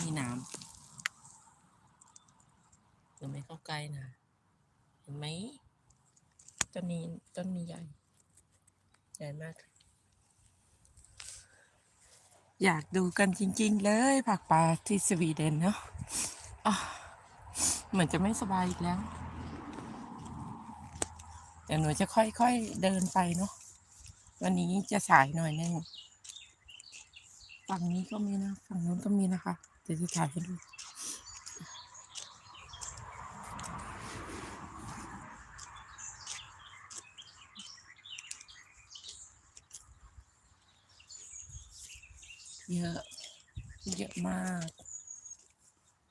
มีน้ำเดี๋ยวไม่เข้าใกล้นะ เห็นไหมต้นนี้ต้นนี้ใหญ่ ใหญ่มาก อยากดูกันจริง ๆ เลยผักปลาที่สวีเดนเนาะเหมือนจะไม่สบายอีกแล้ว เดี๋ยวหนูจะค่อย ๆ เดินไปเนาะวันนี้จะสายหน่อยนึงฝั่งนี้ก็มีนะ ฝั่งนู้นก็มีนะคะ ดี๋ยวจะถ่ายให้ดูเยอะ เยอะมาก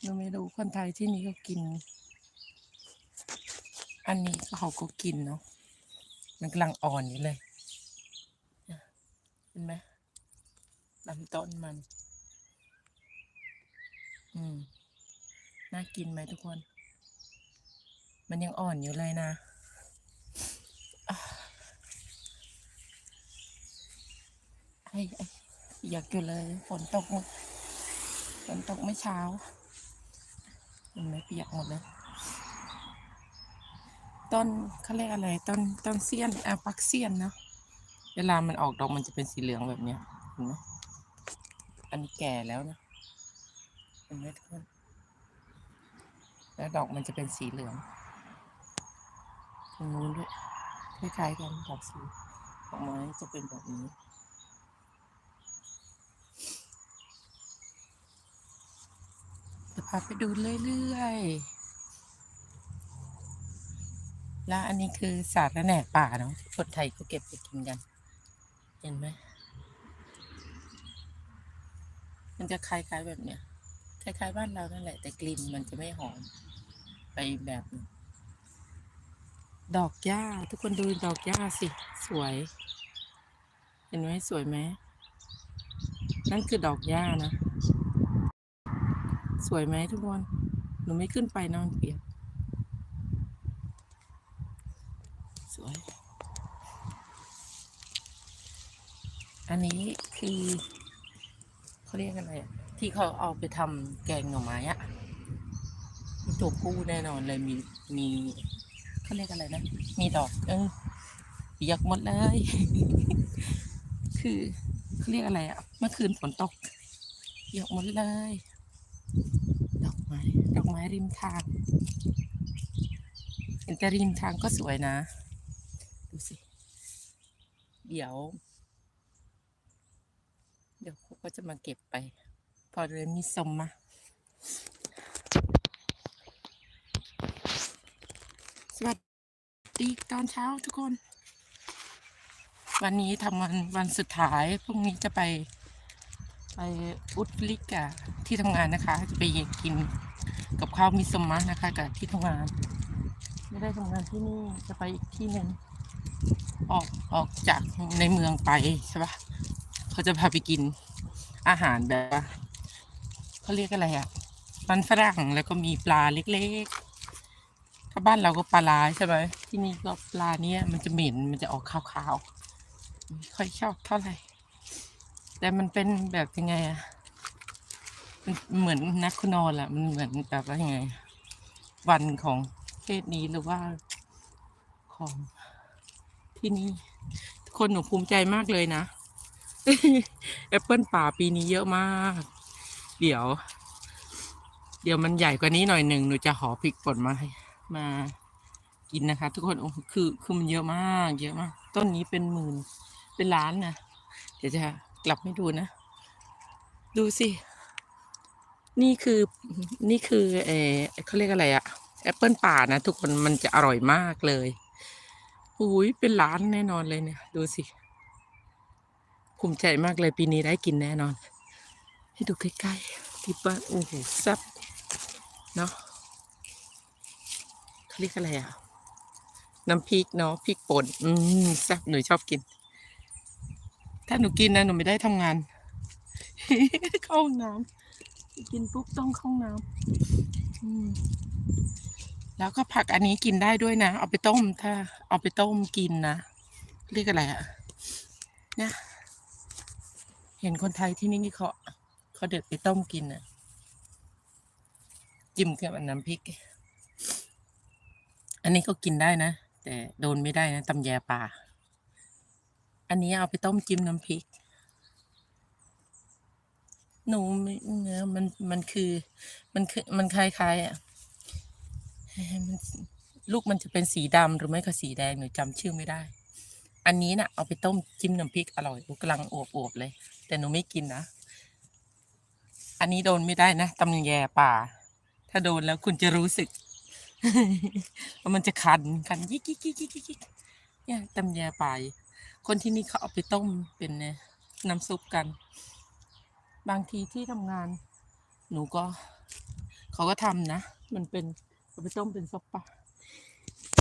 หนูไม่รู้คนไทยที่นี่ก็กิน อันนี้เขาก็กินเนาะ มันกำลังอ่อนอยู่เลย เห็นไหมลำต้นมัน อืม น่ากินไหมทุกคน มันยังอ่อนอยู่เลยนะไอ้ไอ้อยากอยู่เลยฝนตกฝนตกเมื่อเช้าเห็นไหมเปียกหมดเลย ต้นเขาเรียกอะไร ต้นต้นเซียนอาปักเซียนเนาะเวลามันออกดอกมันจะเป็นสีเหลืองแบบเนี้ยเห็นไหมอันนี้แก่แล้วนะเห็นไหมทุกคน แล้วดอกมันจะเป็นสีเหลืองตรงนู้นด้วยคล้ายๆกันดอกสีดอกไม้จะเป็นแบบนี้จะพาไปดูเรื่อยๆ แล้วอันนี้คือสาระแหน่ป่าเนาะคนไทยก็เก็บไปกินกัน เห็นไหม มันจะคล้ายๆแบบเนี้ย คล้ายๆบ้านเรานั่นแหละ แต่กลิ่นมันจะไม่หอม ไปแบบหนึ่งดอกหญ้า ทุกคนดูดอกหญ้าสิ สวย เห็นไหมสวยไหมนั่นคือดอกหญ้านะ สวยไหมทุกคน หนูไม่ขึ้นไปนอนเปียกสวย อันนี้คือเขาเรียกอะไรอะ ที่เขาเอาไปทำแกงหน่อไม้อะตัวผู้แน่นอนเลยมีมีเขาเรียกอะไรนะ มีดอก เออเปียกหมดเลย คือเขาเรียกอะไรอะเมื่อคืนฝนตกเปียกหมดเลย ดอกไม้ดอกไม้ริมทางเห็นแต่ริมทางก็สวยนะ ดูสิ เดี๋ยว เดี๋ยวเขาก็จะมาเก็บไป พอเริ่มมีสมมาสวัสดีตอนเช้าทุกคน วันนี้ทำวันวันสุดท้ายพรุ่งนี้จะไป ไปอุตลิกะที่ทำงานนะคะ จะไปกินกับข้าวมิสมะนะคะกับที่ทำงาน ไม่ได้ทำงานที่นี่จะไปอีกที่หนึ่งออกออกจากในเมืองไปใช่ปะเขาจะพาไปกินอาหารแบบว่า เขาเรียกอะไรอะมันฝรั่งแล้วก็มีปลาเล็กๆถ้าบ้านเราก็ปลาลายใช่ไหมที่นี่ก็ปลาเนี้ยมันจะเหม็นมันจะออกขาวๆไม่ค่อยชอบเท่าไหร่ แต่มันเป็นแบบยังไงอะมันเหมือนนักคุณนอนแหละมันเหมือนแบบว่ายังไง วันของเทศนี้หรือว่าของที่นี่คนหนูภูมิใจมากเลยนะ แอปเปิลป่าปีนี้เยอะมาก เดี๋ยว เดี๋ยวมันใหญ่กว่านี้หน่อยหนึ่งหนูจะหอพริกป่นมาให้มากินนะคะ ทุกคนโอ้คือคือมันเยอะมาก เยอะมาก ต้นนี้เป็นหมื่นเป็นล้านนะเดี๋ยวจะกลับให้ดูนะ ดูสิ นี่คือนี่คือเออเขาเรียกอะไรอะแอปเปิลป่านะ ทุกคนมันจะอร่อยมากเลยอุ้ยเป็นล้านแน่นอนเลยเนี่ย ดูสิ ภูมิใจมากเลยปีนี้ได้กินแน่นอน ให้ดูใกล้ๆที่บ้านโอ้โหแซ่บเนาะเขาเรียกอะไรอะ น้ำพริกเนาะพริกป่นอืมแซ่บหนูชอบกิน ถ้าหนูกินนะหนูไม่ได้ทำงาน เข้าห้องน้ำกินปุ๊บต้องเข้าห้องน้ำอืมแล้วก็ผักอันนี้กินได้ด้วยนะ เอาไปต้มถ้า เอาไปต้มกินนะ เรียกอะไรอะเนี่ยเห็นคนไทยที่นี่เขา เขาเด็ดไปต้มกินอะ จิ้มกับน้ำพริก อันนี้ก็กินได้นะ แต่โดนไม่ได้นะตำแยปลา อันนี้เอาไปต้มจิ้มน้ำพริก หนูม่เนื้อมันมันคือ มันคือมันคล้ายๆอะเฮ้ยมันลูกมันจะเป็นสีดำหรือไม่ก็สีแดงหนูจำชื่อไม่ได้ อันนี้น่ะ เอาไปต้มจิ้มน้ำพริกอร่อยกำลังอวบๆเลย แต่หนูไม่กินนะ อันนี้โดนไม่ได้นะตำแยป่า ถ้าโดนแล้วคุณจะรู้สึกว่ามันจะคันคันยิกยิกยิกยิกยิกเนี่ยตำแยป่าคนที่นี่เขาเอาไปต้มเป็นน้ำซุปกัน บางทีที่ทำงาน หนูก็ เขาก็ทำนะ มันเป็นเอาไปต้มเป็นซุปปลา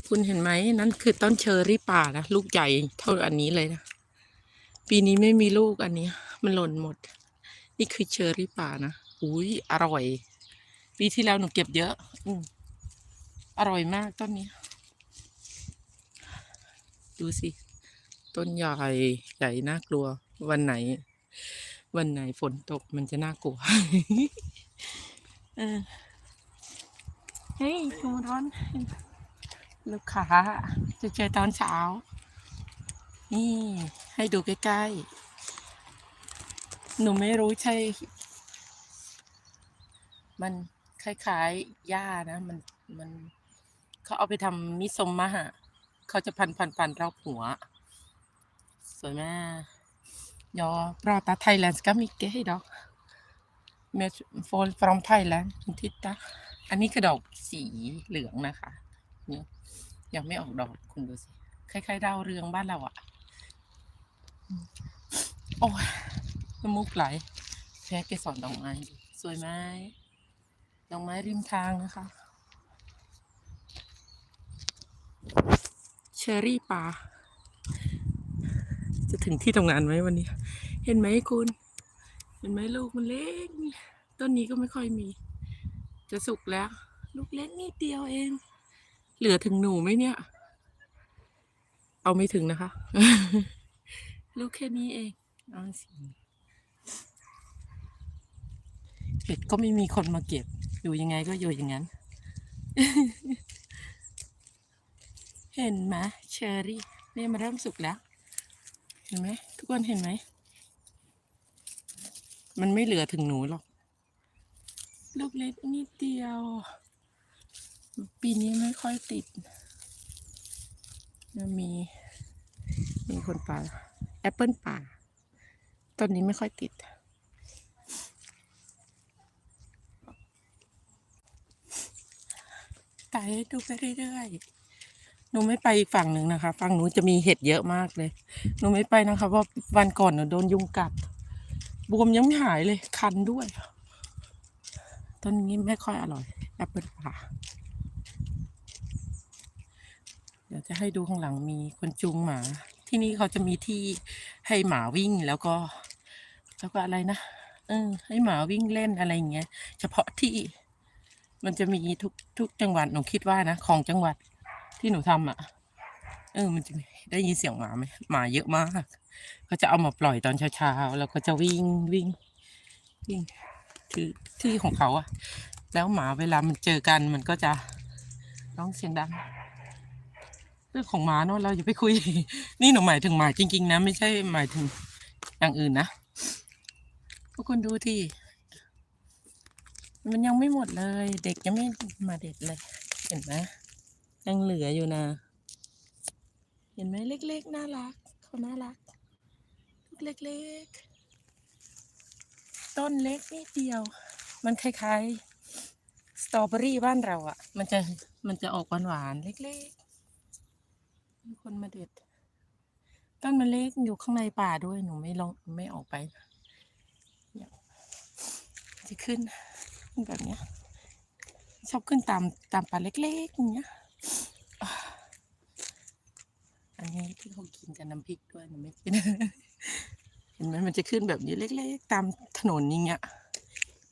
คุณเห็นไหมนั่นคือต้นเชอร์รี่ป่านะ ลูกใหญ่เท่าอันนี้เลยนะ ปีนี้ไม่มีลูกอันนี้ มันหล่นหมด นี่คือเชอร์รี่ป่านะ อุ้ยอร่อย ปีที่แล้วหนูเก็บเยอะ อืมอร่อยมากต้นนี้ ดูสิ ต้นใหญ่ใหญ่น่ากลัว วันไหน วันไหนฝนตกมันจะน่ากลัวเออเฮ้ยชุมร้อน ลูกค้าจะเจอตอนเช้า นี่ ให้ดูใกล้ ๆ หนูไม่รู้ใช่ มันคล้ายๆหญ้านะ มันมันเขาเอาไปทำมิโซมะฮะเขาจะพันพันพันรอบหัว สวยมาก Ja, prata thailändska mycket idag. Med folk från Thailand. Titta. อันนี้คือดอกสีเหลืองนะคะเนี่ยยังไม่ออกดอกคุณดูสิ คล้ายๆดาวเรืองบ้านเราอะโอ้ย น้ำมูกไหลแพ้เกสรดอกไม้สวยไหมดอกไม้ริมทางนะคะ เชอรี่ป่าจะถึงที่ทำงานไหมวันนี้ เห็นไหมคุณ เห็นไหมลูกมันเล็ก ต้นนี้ก็ไม่ค่อยมี จะสุกแล้ว ลูกเล็กนิดเดียวเอง เหลือถึงหนูไหมเนี่ย เอาไม่ถึงนะคะ ลูกแค่นี้เองเอาสิ เห็ดก็ไม่มีคนมาเก็บ อยู่ยังไงก็อยู่อย่างนั้น เห็นไหมเชอรี่เนี่ยมันเริ่มสุกแล้ว เห็นไหมทุกคนเห็นไหม มันไม่เหลือถึงหนูหรอก ลูกเล็กนิดเดียว ปีนี้ไม่ค่อยติดมีมีคนป่าแอปเปิลป่าต้นนี้ไม่ค่อยติด ไต่ดูไปเรื่อยๆ หนูไม่ไปอีกฝั่งหนึ่งนะคะ ฝั่งหนูจะมีเห็ดเยอะมากเลย หนูไม่ไปนะคะเพราะวันก่อนหนูโดนยุงกัด บวมยังไม่หายเลย คันด้วย ต้นนี้ไม่ค่อยอร่อยแอปเปิลป่าเดี๋ยวจะให้ดูข้างหลังมีคนจูงหมา ที่นี่เขาจะมีที่ให้หมาวิ่งแล้วก็ แล้วก็อะไรนะเออให้หมาวิ่งเล่นอะไรอย่างเงี้ย เฉพาะที่ มันจะมีทุกทุกจังหวัดหนูคิดว่านะของจังหวัดที่หนูทำอะ เออ มันจะได้ยินเสียงหมาไหมหมาเยอะมากเขาจะเอามาปล่อยตอนเช้าๆแล้วก็จะวิ่งวิ่งวิ่งคือที่ของเขาอะแล้วหมาเวลามันเจอกันมันก็จะร้องเสียงดังเรื่องของหมาเนาะเราอย่าไปคุย นี่หนูหมายถึงหมาจริง ๆ นะ ไม่ใช่หมายถึงอย่างอื่นนะพวกคุณดูที่ มันยังไม่หมดเลย เด็กยังไม่มาเด็ดเลย เห็นไหมยังเหลืออยู่นะ เห็นไหมเล็กๆน่ารักเขาน่ารักลูกเล็กๆ ต้นเล็กนิดเดียว มันคล้ายๆ สตรอเบอรี่บ้านเราอะ่ะ มันจะมันจะออกหวานๆเล็กๆมีคนมาเด็ด ต้นมันเล็กอยู่ข้างในป่าด้วยหนูไม่ลองไม่ออกไปจะขึ้น แบบเนี้ย ชอบขึ้นตามตามป่าเล็กๆอย่างเงี้ยอันนี้ที่เขากินกับน้ำพริกด้วยหนูไม่กินเห็นไหมมันจะขึ้นแบบนี้เล็กๆ ตามถนนอย่างเงี้ย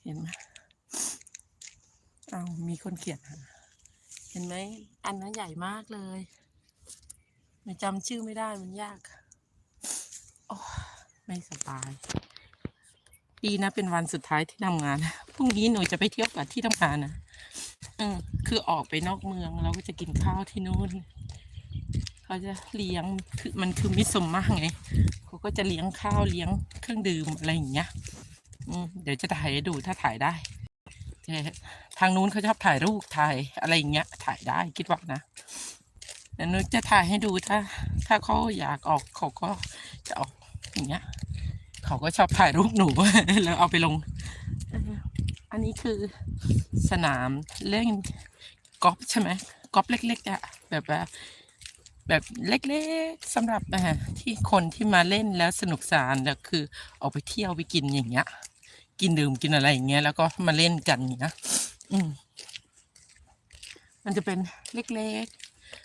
เห็นไหมเอามีคนเขียนเห็นไหมอันนั้นใหญ่มากเลยหนูจำชื่อไม่ได้มันยาก โอ้ไม่สบาย ดีนะเป็นวันสุดท้ายที่ทำงานพรุ่งนี้หนูจะไปเที่ยวกับที่ทำงานนะออคือออกไปนอกเมืองเราก็จะกินข้าวที่นู่นเขาจะเลี้ยงคือมันคือมิสมมาไงเขาก็จะเลี้ยงข้าวเลี้ยงเครื่องดื่มอะไรอย่างเงี้ยอืมเดี๋ยวจะถ่ายให้ดูถ้าถ่ายได้ทางนู้นเขาชอบถ่ายรูปถ่ายอะไรอย่างเงี้ย ถ่ายได้คิดว่านะเดี๋ยวนุจะถ่ายให้ดูถ้า ถ้าเขาอยากออกเขาก็จะออกอย่างเงี้ย เขาก็ชอบถ่ายรูปหนู แล้วเอาไปลง อันนี้คือสนามเล่นกอล์ฟใช่ไหมกอล์ฟเล็กๆอะแบบว่าแบบเล็กๆสำหรับที่คนที่มาเล่นแล้วสนุกสนานแล้วคือออกไปเที่ยวไปกินอย่างเงี้ย กินดื่มกินอะไรอย่างเงี้ยแล้วก็มาเล่นกันอย่างเงี้ยอืมมันจะเป็นเล็ก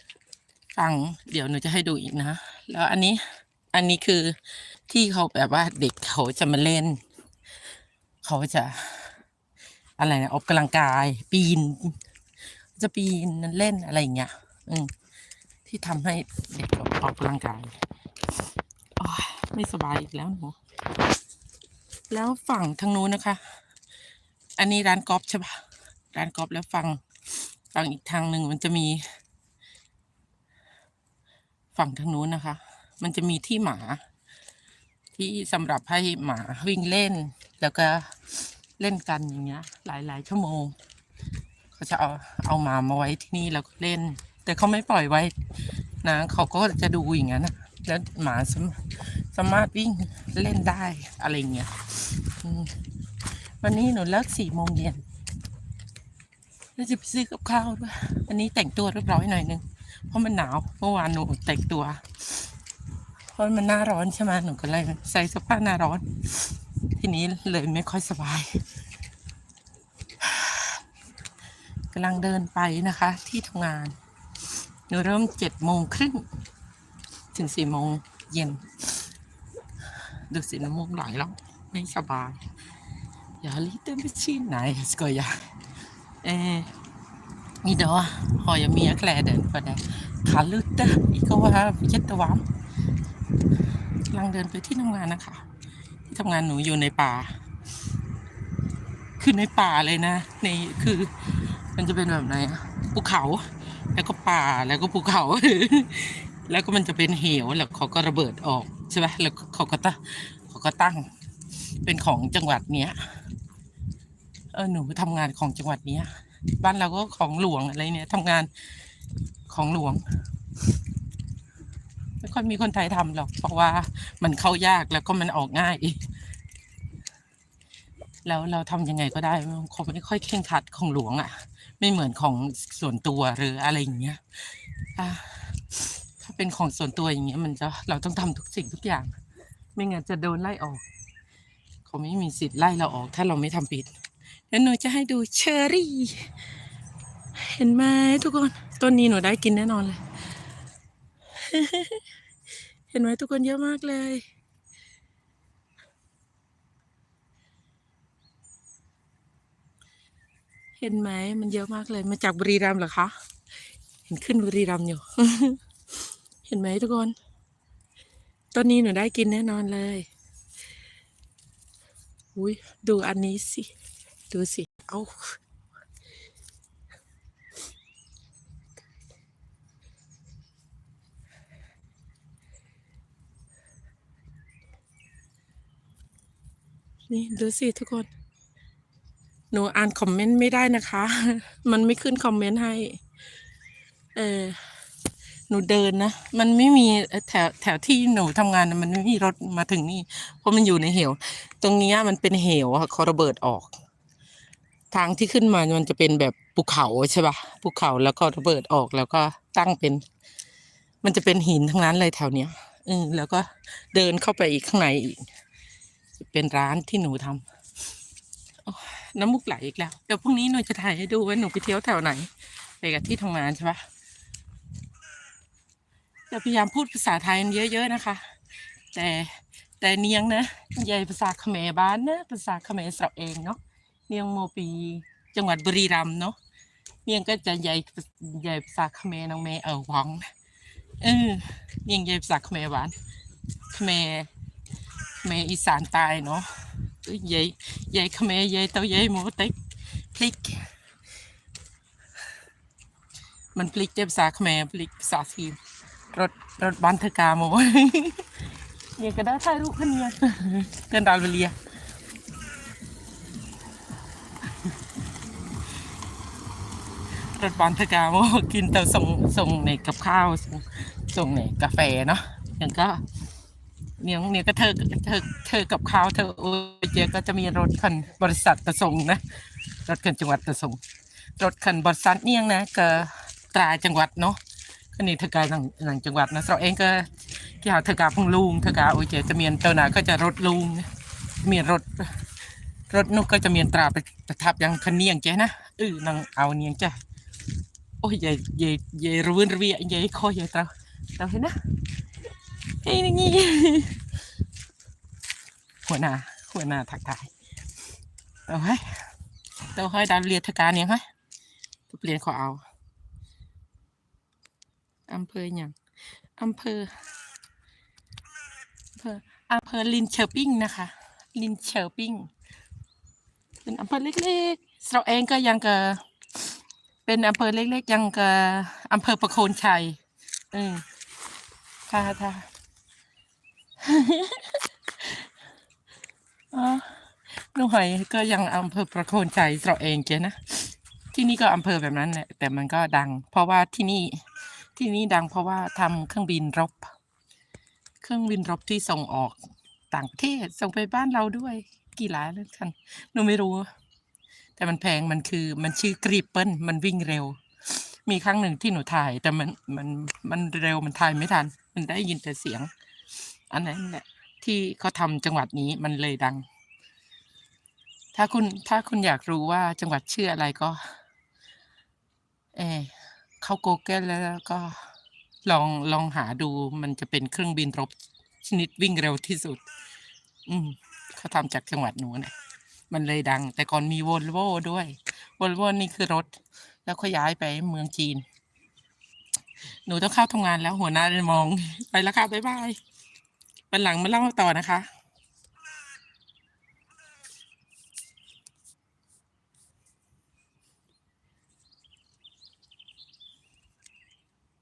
ๆฝั่งเดี๋ยวหนูจะให้ดูอีกนะ แล้วอันนี้อันนี้คือ ที่เขาแบบว่าเด็กเขาจะมาเล่น เขาจะอะไรนะออกกำลังกาย ปีน จะปีนเล่นอะไรอย่างเงี้ยอืมที่ทำให้เด็กออกกำลังกายโอ้ยไม่สบายอีกแล้วหนูแล้วฝั่งทางนู้นนะคะ อันนี้ร้านกอล์ฟใช่ปะร้านกอล์ฟแล้วฝั่งฝั่งอีกทางหนึ่งมันจะมี ฝั่งทางนู้นนะคะ มันจะมีที่หมา ที่สำหรับให้หมาวิ่งเล่น แล้วก็เล่นกันอย่างเงี้ย หลายๆชั่วโมงเขาจะเอาเอาหมามาไว้ที่นี่แล้วก็เล่น แต่เขาไม่ปล่อยไว้นะเขาก็จะดูอย่างนั้นนะแล้วหมาสามสามารถวิ่งเล่นได้อะไรเงี้ยวันนี้หนูเลิกสี่โมงเย็นแล้วจะไปซื้อกับข้าวด้วยวันนี้แต่งตัวเรียบร้อยหน่อยนึงเพราะมันหนาวเมื่อวานหนูแต่งตัว ราะมันหน้าร้อนใช่ไหมหนูก็เลยใส่เสื้อผ้าหน้าร้อน ทีนี้เลยไม่ค่อยสบายกำลังเดินไปนะคะ ที่ทำงานหนูเริ่มเจ็ดโมงครึ่งถึงสี่โมงเย็น ดูสิน้ำมูกไหลแล้วไม่สบาย อย่าลิเตไม่ชินไหนสกอยาเอนี่เด้อหอยมีแคลเดินไปได้ขาลุดเตออีกก็ว่าเย็ดตะวามกำ ลังเดินไปที่ทำงานนะคะ ที่ทำงานหนูอยู่ในป่า คือในป่าเลยนะ ในคือ มันจะเป็นแบบไหนภูเขา แล้วก็ป่าแล้วก็ภูเขา แล้วก็มันจะเป็นเหวแล้วเขาก็ระเบิดออกใช่ไหมแล้วเขาก็ตั้งเขาก็ตั้ง เป็นของจังหวัดเนี้ยเออหนูทำงานของจังหวัดเนี้ย บ้านเราก็ของหลวงอะไรเนี่ยทำงานของหลวง ไม่ค่อยมีคนไทยทำหรอก เพราะว่ามันเข้ายากแล้วก็มันออกง่าย แล้วเราทำยังไงก็ได้มันคงไม่ค่อยเคร่งครัดของหลวงอะ่ะ ไม่เหมือนของส่วนตัวหรืออะไรอย่างเงี้ยถ้าเป็นของส่วนตัวอย่างเงี้ย มันจะเราต้องทำทุกสิ่งทุกอย่าง ไม่งั้นจะโดนไล่ออกเขาไม่มีสิทธิ์ไล่เราออก ถ้าเราไม่ทำผิดแล้วหนูจะให้ดูเชอรี่ เห็นไหมทุกคนต้นนี้หนูได้กินแน่นอนเลย เห็นไหมทุกคนเยอะมากเลยเห็นไหมมันเยอะมากเลยมาจากบุรีรัมย์เหรอคะ เห็นขึ้นบุรีรัมย์อยู่ เห็นไหมทุกคนต้นนี้หนูได้กินแน่นอนเลยอุ้ยดูอันนี้สิ ดูสิ เอา นี่ดูสิทุกคน หนูอ่านคอมเมนต์ไม่ได้นะคะ มันไม่ขึ้นคอมเมนต์ให้ เออ หนูเดินนะ มันไม่มีแถวแถวที่หนูทำงานน่ะมันไม่มีรถมาถึงนี่ เพราะมันอยู่ในเหว ตรงเนี้ยมันเป็นเหวอะเขาระเบิดออก ทางที่ขึ้นมามันจะเป็นแบบภูเขาใช่ปะภูเขาแล้วก็ระเบิดออกแล้วก็ตั้งเป็น มันจะเป็นหินทั้งนั้นเลยแถวเนี้ยอืมแล้วก็เดินเข้าไปอีกข้างในอีก เป็นร้านที่หนูทำโอ้ยน้ำมูกไหลอีกแล้ว เดี๋ยวพรุ่งนี้หนูจะถ่ายให้ดูว่าหนูไปเที่ยวแถวไหน ไปกับที่ทำงานใช่ปะจะพยายามพูดภาษาไทยเยอะๆนะคะ แต่แต่เนียงนะยายภาษาเขมรบ้านนะภาษาเขมรสระเองเนาะเนียงโมปีจังหวัดบุรีรัมย์เนาะเนียงก็จะยายยายภาษาเขมรน้องเมย์เออหวังเออเนียงยายภาษาเขมรบ้านเขมร เขมรอีสานใต้เนาะยายยายขมยายเต้ายายโมเต็กพลิก มันพลิกเจ็บภาขมรพลิกภาษาจีรถรถบันเทกาโมเนี่ยก็ได้ถ่ายรูปกันเนี่ยเกินดาวเลียรถบันเทกาโมกินแต่ส่งส่งในกับข้าวส่งส่งในกาแฟเนาะอย่างก็ เนี่ยเนี่ยก็เธอเธอเธอกับเขาเธอโอเจก็จะมีรถคันบริษัทตะสงนะรถคันจังหวัดตะสงรถคันบริษัทเนี่ยนะก็ตราจังหวัดเนาะก็นี่เธอกาหลังหลังจังหวัดนะเราเองก็ที่หาเธอกาพงลุงเธอกาโอเจจะมีเตอร์นาก็จะรถลุงมีรถรถนุกก็จะมีตราไประทับยังคันเนียงเจนะเออนังเอาเนียงเจ้โอ้ยใหญ่ใหญ่ใหญ่รวนรเวียใหญ่คอใหญ่เตาเราเห็นนะ เฮ้ยนี่ หัวหน้า หัวหน้าทักทายเอาให้เอาให้ดาวเรียนทการยังไงทุกเรียนขอเอาอำเภออย่างอำเภออำเภออำเภอลินเชอร์ปิ้งนะคะ ลินเชอร์ปิ้งเป็นอำเภอเล็กๆเราเองก็ยังกะเป็นอำเภอเล็กๆ ยังกะอำเภอประโคนชัย อืมท่าท่าอ๋อ หนูหอยก็ยังอำเภอประโคนชัยเราเองเจนะ ที่นี่ก็อำเภอแบบนั้นแหละ แต่มันก็ดัง เพราะว่าที่นี่ ที่นี่ดังเพราะว่าทำเครื่องบินรบ เครื่องบินรบที่ส่งออกต่างประเทศ ส่งไปบ้านเราด้วย กี่ล้านแล้วกันหนูไม่รู้ แต่มันแพง มันคือ มันชื่อกรีปเปิลมันวิ่งเร็ว มีครั้งหนึ่งที่หนูถ่าย แต่มัน มัน มันเร็ว มันถ่ายไม่ทัน มันได้ยินแต่เสียง อันนั้นแหละที่เขาทำจังหวัดนี้มันเลยดัง ถ้าคุณถ้าคุณอยากรู้ว่าจังหวัดชื่ออะไรก็ เออเข้า Google แล้วก็ลองลองหาดูมันจะเป็นเครื่องบินรบชนิดวิ่งเร็วที่สุด อืมเขาทำจากจังหวัดหนูเนะมันเลยดัง แต่ก่อนมีวอลโวด้วยวอลโวนี่คือรถ แล้วเขย้ายไปเมืองจีน หนูต้องเข้าทำงานแล้วหัวหน้าเลยมอง ไปแล้วค่ะ บ๊ายบาย วันหลังมาเล่าต่อนะคะ